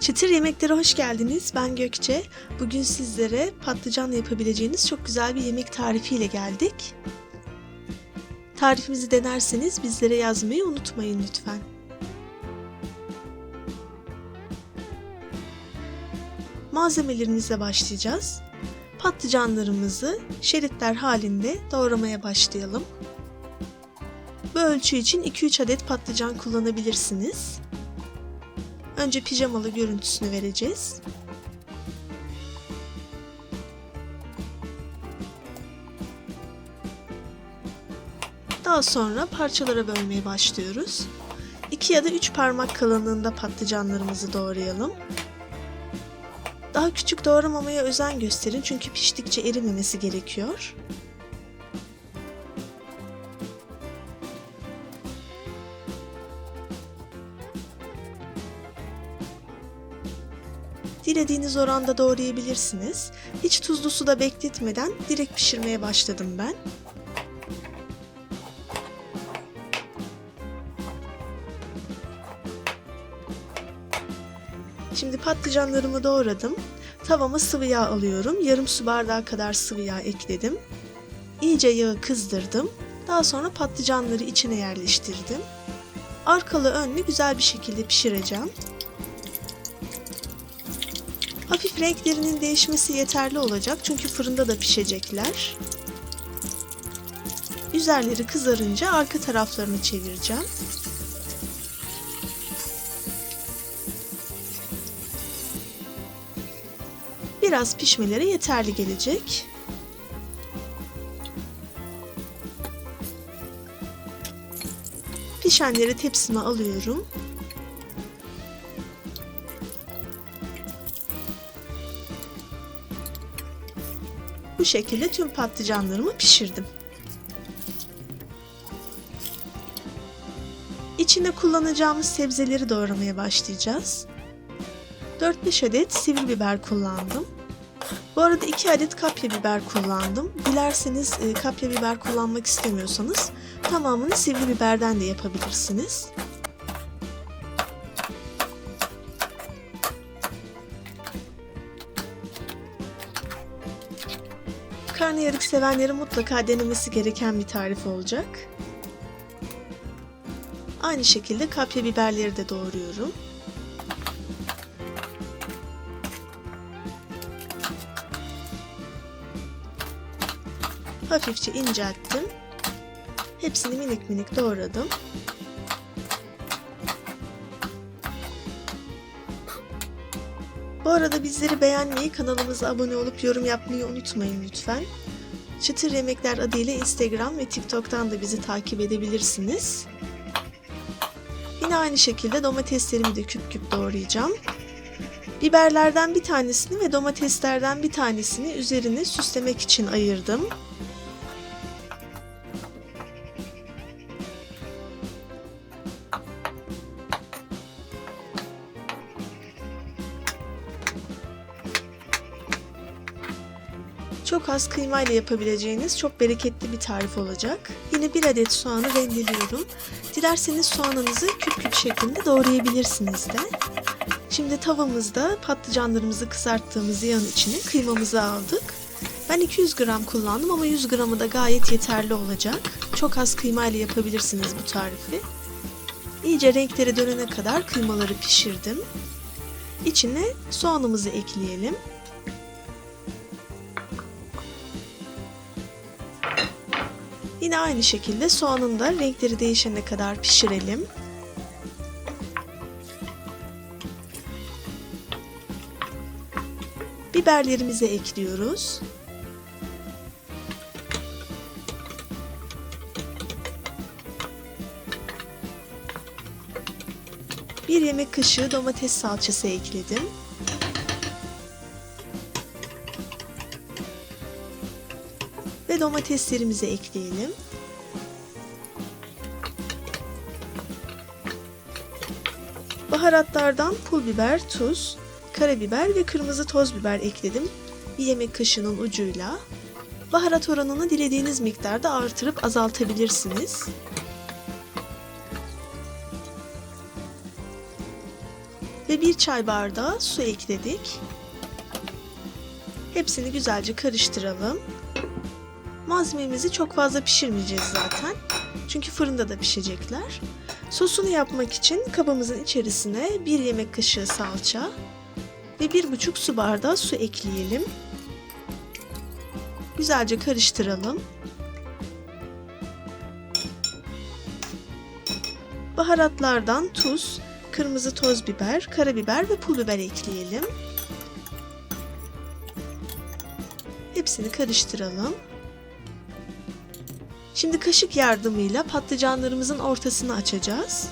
Çıtır yemeklere hoş geldiniz. Ben Gökçe. Bugün sizlere patlıcanla yapabileceğiniz çok güzel bir yemek tarifiyle geldik. Tarifimizi denerseniz bizlere yazmayı unutmayın lütfen. Malzemelerimize başlayacağız. Patlıcanlarımızı şeritler halinde doğramaya başlayalım. Bu ölçü için 2-3 adet patlıcan kullanabilirsiniz. Önce pijamalı görüntüsünü vereceğiz. Daha sonra parçalara bölmeye başlıyoruz. 2 ya da 3 parmak kalınlığında patlıcanlarımızı doğrayalım. Daha küçük doğramamaya özen gösterin çünkü piştikçe erimemesi gerekiyor. Dilediğiniz oranda doğrayabilirsiniz. Hiç tuzlu suda bekletmeden direkt pişirmeye başladım ben. Şimdi patlıcanlarımı doğradım. Tavama sıvı yağ alıyorum. Yarım su bardağı kadar sıvı yağ ekledim. İyice yağı kızdırdım. Daha sonra patlıcanları içine yerleştirdim. Arkalı önlü güzel bir şekilde pişireceğim. Hafif renklerinin değişmesi yeterli olacak çünkü fırında da pişecekler. Üzerleri kızarınca arka taraflarını çevireceğim. Biraz pişmeleri yeterli gelecek. Pişenleri tepsime alıyorum. Bu şekilde tüm patlıcanlarımı pişirdim. İçinde kullanacağımız sebzeleri doğramaya başlayacağız. 4-5 adet sivri biber kullandım. Bu arada 2 adet kapya biber kullandım. Dilerseniz e, kapya biber kullanmak istemiyorsanız tamamını sivri biberden de yapabilirsiniz. Karnıyarık sevenlerin mutlaka denemesi gereken bir tarif olacak. Aynı şekilde kapya biberleri de doğruyorum. Hafifçe incelttim. Hepsini minik minik doğradım. Bu arada bizleri beğenmeyi, kanalımıza abone olup yorum yapmayı unutmayın lütfen. Çıtır Yemekler adıyla Instagram ve TikTok'tan da bizi takip edebilirsiniz. Yine aynı şekilde domateslerimi de küp küp doğrayacağım. Biberlerden bir tanesini ve domateslerden bir tanesini üzerine süslemek için ayırdım. Çok az kıymayla yapabileceğiniz çok bereketli bir tarif olacak. Yine bir adet soğanı rendeliyorum. Dilerseniz soğanınızı küp küp şeklinde doğrayabilirsiniz de. Şimdi tavamızda patlıcanlarımızı kızarttığımız yağın içine kıymamızı aldık. Ben 200 gram kullandım ama 100 gramı da gayet yeterli olacak. Çok az kıymayla yapabilirsiniz bu tarifi. İyice renkleri dönene kadar kıymaları pişirdim. İçine soğanımızı ekleyelim. Yine aynı şekilde soğanın da renkleri değişene kadar pişirelim. Biberlerimizi ekliyoruz. Bir yemek kaşığı domates salçası ekledim. Ve domateslerimizi ekleyelim. Baharatlardan pul biber, tuz, karabiber ve kırmızı toz biber ekledim. Bir yemek kaşığının ucuyla. Baharat oranını dilediğiniz miktarda artırıp ve bir çay bardağı su ekledik. Hepsini güzelce karıştıralım. Malzememizi çok fazla pişirmeyeceğiz zaten. Çünkü fırında da pişecekler. Sosunu yapmak için kabımızın içerisine bir yemek kaşığı salça ve bir buçuk su bardağı su ekleyelim. Güzelce karıştıralım. Baharatlardan tuz, kırmızı toz biber, karabiber ve pul biber ekleyelim. Hepsini karıştıralım. Şimdi kaşık yardımıyla patlıcanlarımızın ortasını açacağız.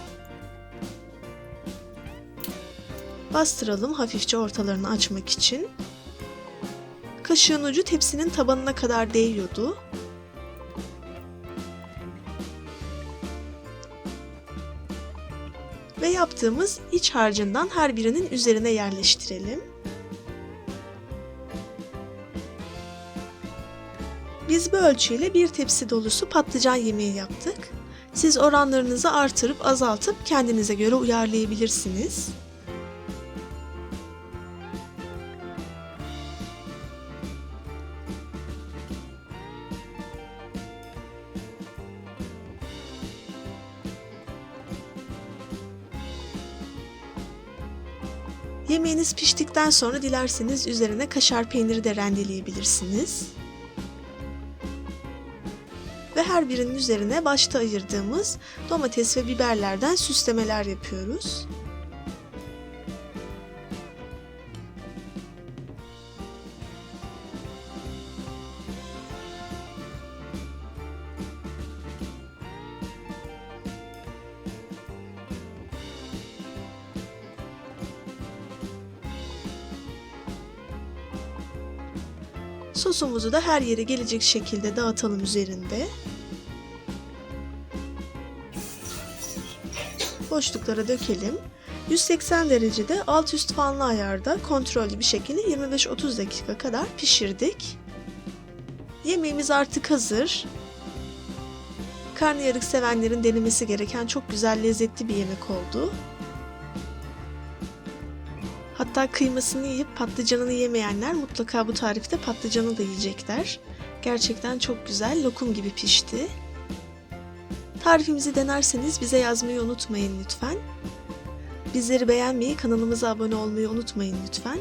Bastıralım hafifçe ortalarını açmak için. Kaşığın ucu tepsinin tabanına kadar değiyordu. Ve yaptığımız iç harcından her birinin üzerine yerleştirelim. Biz bu ölçüyle bir tepsi dolusu patlıcan yemeği yaptık. Siz oranlarınızı artırıp azaltıp kendinize göre uyarlayabilirsiniz. Yemeğiniz piştikten sonra dilerseniz üzerine kaşar peyniri de rendeleyebilirsiniz. Her birinin üzerine başta ayırdığımız domates ve biberlerden süslemeler yapıyoruz. Sosumuzu da her yere gelecek şekilde dağıtalım üzerinde. Boşluklara dökelim. 180 derecede alt üst fanlı ayarda kontrollü bir şekilde 25-30 dakika kadar pişirdik. Yemeğimiz artık hazır. Karnıyarık sevenlerin denemesi gereken çok güzel lezzetli bir yemek oldu. Hatta kıymasını yiyip patlıcanını yemeyenler mutlaka bu tarifte patlıcanı da yiyecekler. Gerçekten çok güzel, lokum gibi pişti. Tarifimizi denerseniz bize yazmayı unutmayın lütfen. Bizleri beğenmeyi, kanalımıza abone olmayı unutmayın lütfen.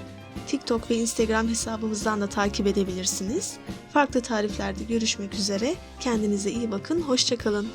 TikTok ve Instagram hesabımızdan da takip edebilirsiniz. Farklı tariflerde görüşmek üzere. Kendinize iyi bakın, hoşçakalın.